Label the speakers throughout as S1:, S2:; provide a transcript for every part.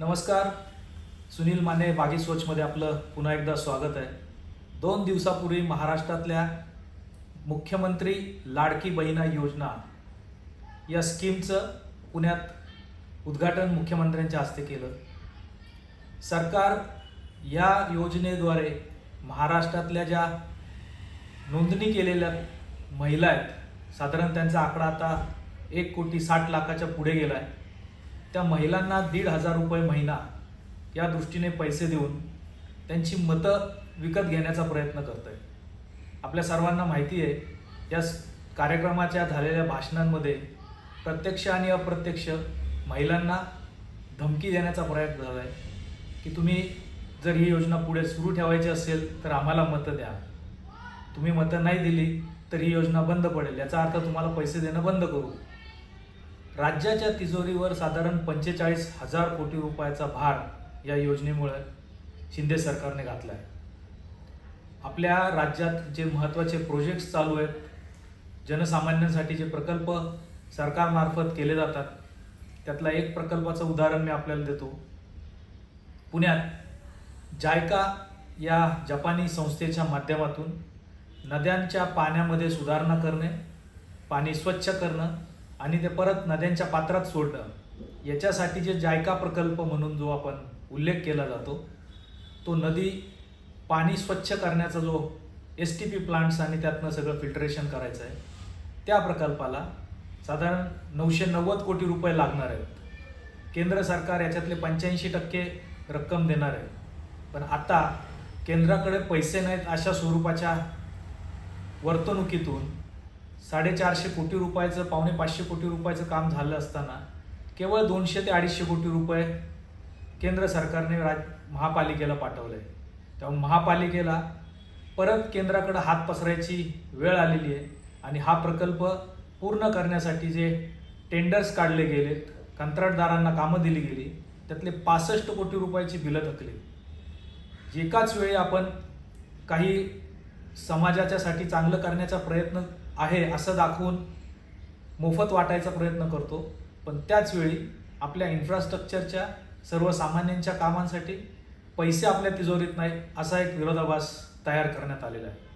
S1: नमस्कार. सुनील माने बागी स्वच्छमध्ये आपलं पुन्हा एकदा स्वागत आहे. दोन दिवसापूर्वी महाराष्ट्रातल्या मुख्यमंत्री लाडकी बहिणा योजना या स्कीमचं पुण्यात उद्घाटन मुख्यमंत्र्यांच्या हस्ते केलं. सरकार या योजनेद्वारे महाराष्ट्रातल्या ज्या नोंदणी केलेल्या महिला आहेत साधारण त्यांचा आकडा आता एक कोटी साठ लाखाच्या पुढे गेला आहे. त्या महिलांना दीड हजार रुपये महिना या दृष्टीने पैसे देऊन त्यांची मतं विकत घेण्याचा प्रयत्न करत आहे आपल्या सर्वांना माहिती आहे या स- कार्यक्रमाच्या झालेल्या भाषणांमध्ये प्रत्यक्ष आणि अप्रत्यक्ष महिलांना धमकी देण्याचा प्रयत्न झाला आहे की तुम्ही जर ही योजना पुढे सुरू ठेवायची असेल तर आम्हाला मतं द्या. तुम्ही मतं नाही दिली तर ही योजना बंद पडेल. याचा अर्थ तुम्हाला पैसे देणं बंद करू. राज्याच्या तिजोरीवर साधारण पंचेचाळीस हजार कोटी रुपयाचा भार या योजनेमुळे शिंदे सरकारने घातला आहे आपल्या राज्यात जे महत्त्वाचे प्रोजेक्ट्स चालू आहेत जनसामान्यांसाठी जे प्रकल्प सरकारमार्फत केले जातात त्यातला एक प्रकल्पाचं उदाहरण मी आपल्याला देतो. पुण्यात जायका या जपानी संस्थेच्या माध्यमातून नद्यांच्या पाण्यामध्ये सुधारणा करणे पाणी स्वच्छ करणं आणि ते परत नद्यांच्या पात्रात सोडणं याच्यासाठी जे जायका प्रकल्प म्हणून जो आपण उल्लेख केला जातो तो नदी पाणी स्वच्छ करण्याचा जो एस टी पी प्लांट्स आणि त्यातनं सगळं फिल्टरेशन करायचं आहे त्या प्रकल्पाला साधारण नऊशे नव्वद कोटी रुपये लागणार आहेत. केंद्र सरकार याच्यातले पंच्याऐंशी टक्के रक्कम देणार आहे. पण आता केंद्राकडे पैसे नाहीत अशा स्वरूपाच्या वर्तणुकीतून साडेचारशे कोटी रुपयाचं पावणे पाचशे कोटी रुपयाचं काम झालं असताना केवळ दोनशे ते अडीचशे कोटी रुपये केंद्र सरकारने राज महापालिकेला पाठवलं आहे त्यामुळे महापालिकेला परत केंद्राकडे हात पसरायची वेळ आलेली आहे आणि हा प्रकल्प पूर्ण करण्यासाठी जे टेंडर्स काढले गेलेत कंत्राटदारांना कामं दिली गेली त्यातले पासष्ट कोटी रुपयाची बिलं थकली. एकाच वेळी आपण काही समाजाच्यासाठी चांगलं करण्याचा प्रयत्न आहे असं दाखवून मोफत वाटायचा प्रयत्न करतो. पण त्याचवेळी आपल्या इन्फ्रास्ट्रक्चरच्या सर्वसामान्यांच्या कामांसाठी पैसे आपल्या तिजोरीत नाही असा एक विरोधाभास तयार करण्यात आलेला आहे.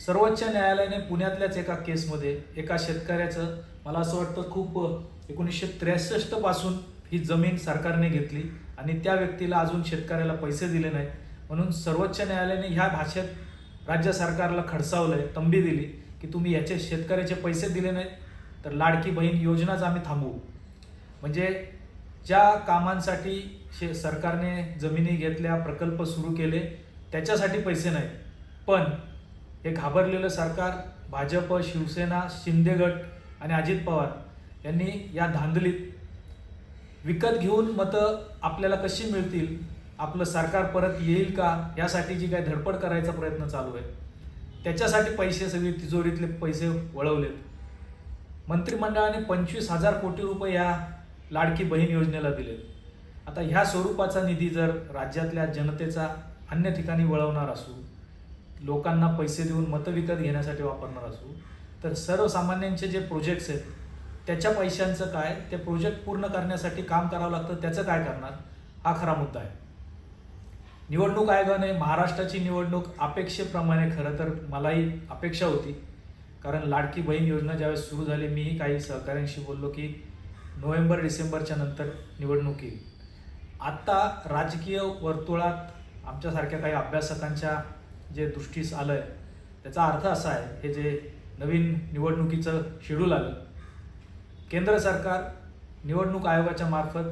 S1: सर्वोच्च न्यायालयाने पुण्यातल्याच एका केसमध्ये एका शेतकऱ्याचं मला असं वाटतं खूप एकोणीसशे त्रेसष्टपासून ही जमीन सरकारने घेतली आणि त्या व्यक्तीला अजून शेतकऱ्याला पैसे दिले नाही म्हणून सर्वोच्च न्यायालयाने ह्या भाषेत राज्य सरकारला खडसावलं आहे तंबी दिली. की तुम्ही याचे शेतकऱ्याचे पैसे दिले नाहीत तर लाडकी बहीण योजनाच आम्ही थांबवू. म्हणजे ज्या कामांसाठी शे सरकारने जमिनी घेतल्या प्रकल्प सुरू केले त्याच्यासाठी पैसे नाहीत. पण हे घाबरलेलं सरकार भाजप शिवसेना शिंदेगट आणि अजित पवार यांनी या धांदलीत विकत घेऊन मतं आपल्याला कशी मिळतील आपलं सरकार परत येईल का यासाठी जी काही धडपड करायचा प्रयत्न चालू आहे त्याच्यासाठी पैसे सगळे तिजोरीतले पैसे वळवलेत. मंत्रिमंडळाने पंचवीस हजार कोटी रुपये या लाडकी बहीण योजनेला दिले आता ह्या स्वरूपाचा निधी जर राज्यातल्या जनतेचा अन्य ठिकाणी वळवणार असू लोकांना पैसे देऊन मतं विकत घेण्यासाठी वापरणार असू तर सर्वसामान्यांचे जे प्रोजेक्ट्स आहेत त्याच्या पैशांचं काय ते प्रोजेक्ट पूर्ण करण्यासाठी काम करावं लागतं त्याचं काय करणार? हा खरा मुद्दा आहे. निवडणूक आयोगाने महाराष्ट्राची निवडणूक अपेक्षेप्रमाणे खरं तर मलाही अपेक्षा होती. कारण लाडकी बहीण योजना ज्यावेळेस सुरू झाली मीही काही सहकाऱ्यांशी बोललो की नोव्हेंबर डिसेंबरच्या नंतर निवडणूक येईल. आत्ता राजकीय वर्तुळात आमच्यासारख्या काही अभ्यासकांच्या जे दृष्टीस आलं आहे त्याचा अर्थ असा आहे हे जे नवीन निवडणुकीचं शेड्यूल आलं केंद्र सरकार निवडणूक आयोगाच्या मार्फत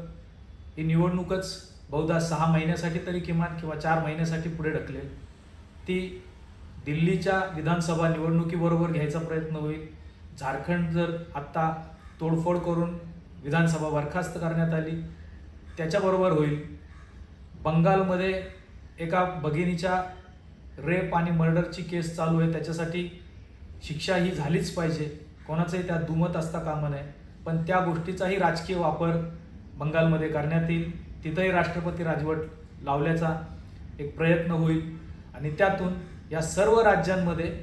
S1: ही निवडणूकच बहुधा सहा महिन्यासाठी तरी किमान किंवा चार महिन्यासाठी पुढे ढकलेल. ती दिल्लीच्या विधानसभा निवडणुकीबरोबर घ्यायचा प्रयत्न होईल. झारखंड जर आत्ता तोडफोड करून विधानसभा बरखास्त करण्यात आली त्याच्याबरोबर होईल. बंगालमध्ये एका भगिनीच्या रेप आणि मर्डरची केस चालू आहे त्याच्यासाठी शिक्षा ही झालीच पाहिजे. कोणाचंही त्यात दुमत असता कामा नये. पण त्या गोष्टीचाही राजकीय वापर बंगालमध्ये करण्यात येईल. तिथंही राष्ट्रपती राजवट लावल्याचा एक प्रयत्न होईल. आणि त्यातून या सर्व राज्यांमध्ये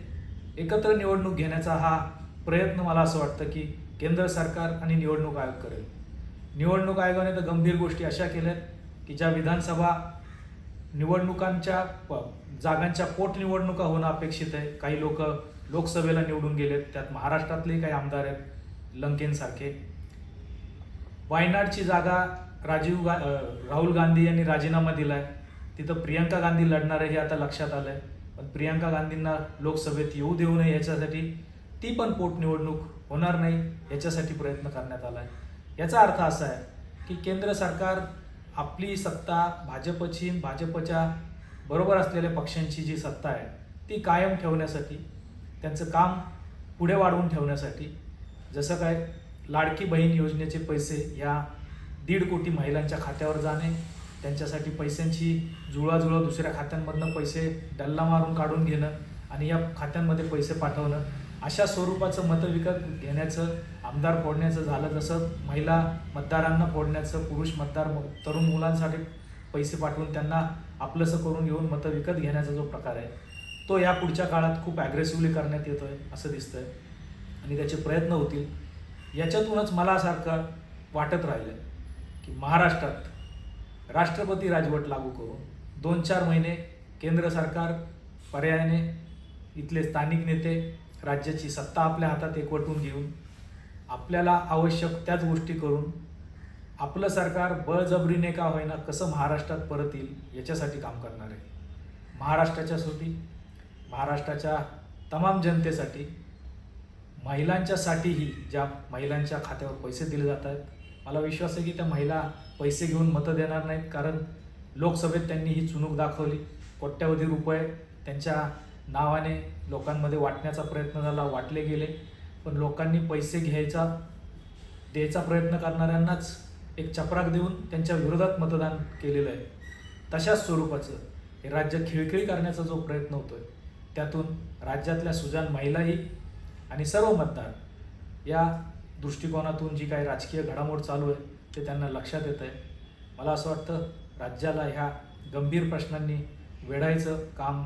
S1: एकत्र निवडणूक घेण्याचा हा प्रयत्न मला असं वाटतं की केंद्र सरकार आणि निवडणूक आयोग करेल. निवडणूक आयोगाने तर गंभीर गोष्टी अशा केल्या की ज्या विधानसभा निवडणुकांच्या प- जागांच्या पोटनिवडणुका होणं अपेक्षित आहे. काही लोक लोकसभेला निवडून गेलेत. त्यात महाराष्ट्रातले काही आमदार आहेत लंकेनसारखे वायनाडची जागा राजीव गा राहुल गांधी यांनी राजीनामा दिला आहे तिथं प्रियंका गांधी लढणार आहे हे आता लक्षात आलंय. पण प्रियंका गांधींना लोकसभेत येऊ देऊ नये याच्यासाठी ती पण पोटनिवडणूक होणार नाही याच्यासाठी प्रयत्न करण्यात आला आहे याचा अर्थ असा आहे की केंद्र सरकार आपली सत्ता भाजपची भाजपच्या बरोबर असलेल्या पक्षांची जी सत्ता आहे ती कायम ठेवण्यासाठी त्यांचं काम पुढे वाढवून ठेवण्यासाठी जसं काय लाडकी बहीण योजनेचे पैसे ह्या दीड कोटी महिलांच्या खात्यावर जाणे त्यांच्यासाठी पैशांची जुळवाजुळव दुसऱ्या खात्यांमधनं पैसे डल्ला मारून काढून घेणं आणि या खात्यांमध्ये पैसे पाठवणं अशा स्वरूपाचं मतं विकत घेण्याचं आमदार फोडण्याचं झालं जसं महिला मतदारांना फोडण्याचं पुरुष मतदार तरुण मुलांसाठी पैसे पाठवून त्यांना आपलंसं करून घेऊन मतं विकत घेण्याचा जो प्रकार आहे तो या पुढच्या काळात खूप ॲग्रेसिव्हली करण्यात येतो आहे असं दिसतं आहे आणि त्याचे प्रयत्न होतील. याच्यातूनच मला सारखं वाटत राहिलं की महाराष्ट्रात राष्ट्रपती राजवट लागू करून दोन चार महिने केंद्र सरकार पर्यायाने इथले स्थानिक नेते राज्याची सत्ता आपल्या हातात एकवटून घेऊन आपल्याला आवश्यक त्याच गोष्टी करून आपलं सरकार बळजबरीने का होईना कसं महाराष्ट्रात परत येईल याच्यासाठी काम करणार आहे. महाराष्ट्राच्यासाठी महाराष्ट्राच्या तमाम जनतेसाठी महिलांच्यासाठीही ज्या महिलांच्या खात्यावर पैसे दिले जात आहेत मला विश्वास आहे की त्या महिला पैसे घेऊन मतं देणार नाहीत कारण लोकसभेत त्यांनी ही चुणूक दाखवली. कोट्यवधी रुपये त्यांच्या नावाने लोकांमध्ये वाटण्याचा प्रयत्न झाला वाटले गेले. पण लोकांनी पैसे घ्यायचा द्यायचा प्रयत्न करणाऱ्यांनाच एक चपराक देऊन त्यांच्या विरोधात मतदान केलेलं आहे. तशाच स्वरूपाचं हे राज्य खिळखिळी करण्याचा जो प्रयत्न होतो आहे त्यातून राज्यातल्या सुजान महिलाही आणि सर्व मतदार या दृष्टिकोनातून जी काही राजकीय घडामोड चालू आहे ते त्यांना लक्षात येत आहे मला असं वाटतं राज्याला ह्या गंभीर प्रश्नांनी वेढायचं काम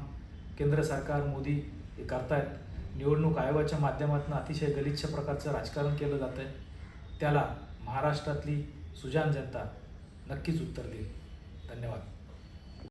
S1: केंद्र सरकार मोदी हे करतायत. निवडणूक आयोगाच्या माध्यमातून अतिशय गलिच्छ प्रकारचं राजकारण केलं जातं आहे त्याला महाराष्ट्रातली सुजान जनता नक्कीच उत्तर देईल. धन्यवाद.